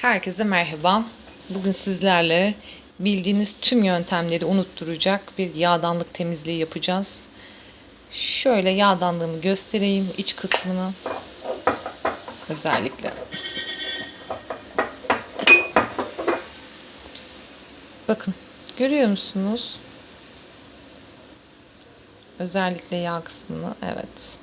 Herkese merhaba. Bugün sizlerle bildiğiniz tüm yöntemleri unutturacak bir yağdanlık temizliği yapacağız. Şöyle yağdanlığımı göstereyim iç kısmını. Özellikle. Bakın görüyor musunuz? Özellikle yağ kısmını evet.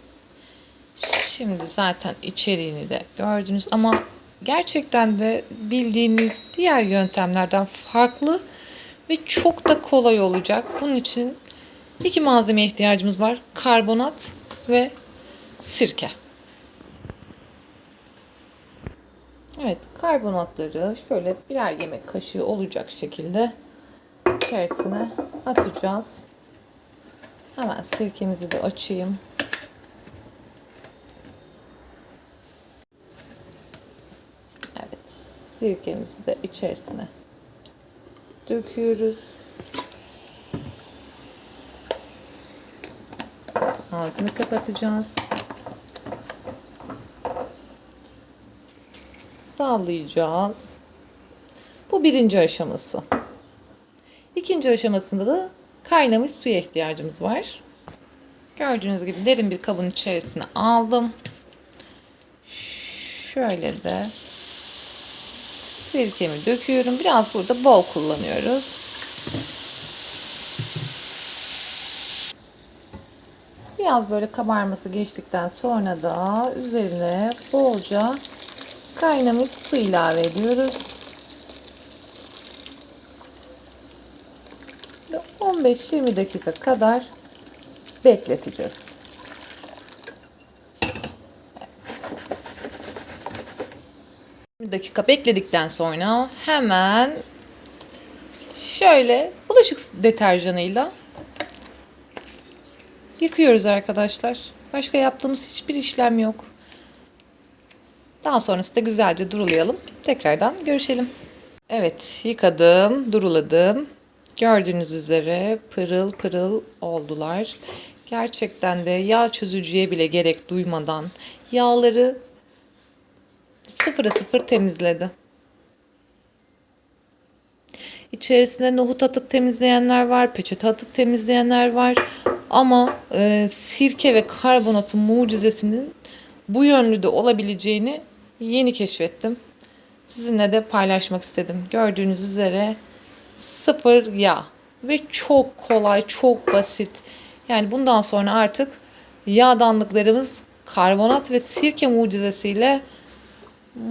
Şimdi zaten içeriğini de gördünüz ama gerçekten de bildiğiniz diğer yöntemlerden farklı ve çok da kolay olacak. Bunun için iki malzemeye ihtiyacımız var. Karbonat ve sirke. Evet, karbonatları şöyle birer yemek kaşığı olacak şekilde içerisine atacağız. Hemen sirkemizi de açayım. Evet, sirkemizi de içerisine döküyoruz. Ağzını kapatacağız. Sallayacağız. Bu birinci aşaması. İkinci aşamasında da kaynamış suya ihtiyacımız var. Gördüğünüz gibi derin bir kabın içerisine aldım. Şöyle de sirkemi döküyorum. Biraz burada bol kullanıyoruz. Biraz böyle kabarması geçtikten sonra da üzerine bolca kaynamış su ilave ediyoruz. Ve 15-20 dakika kadar bekleteceğiz. Bir dakika bekledikten sonra hemen şöyle bulaşık deterjanıyla yıkıyoruz arkadaşlar. Başka yaptığımız hiçbir işlem yok. Daha sonrasında güzelce durulayalım. Tekrardan görüşelim. Evet yıkadım, duruladım. Gördüğünüz üzere pırıl pırıl oldular. Gerçekten de yağ çözücüye bile gerek duymadan yağları sıfıra sıfır temizledi. İçerisine nohut atıp temizleyenler var, peçete atıp temizleyenler var. Ama e, sirke ve karbonatın mucizesinin bu yönlü de olabileceğini yeni keşfettim. Sizinle de paylaşmak istedim. Gördüğünüz üzere sıfır yağ ve çok kolay, çok basit. Yani bundan sonra artık yağdanlıklarımız karbonat ve sirke mucizesiyle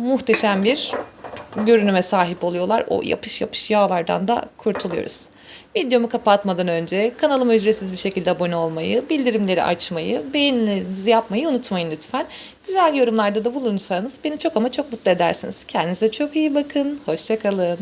muhteşem bir görünüme sahip oluyorlar. O yapış yapış yağlardan da kurtuluyoruz. Videomu kapatmadan önce kanalıma ücretsiz bir şekilde abone olmayı, bildirimleri açmayı, beğenilerinizi yapmayı unutmayın lütfen. Güzel yorumlarda da bulunursanız beni çok ama çok mutlu edersiniz. Kendinize çok iyi bakın. Hoşçakalın.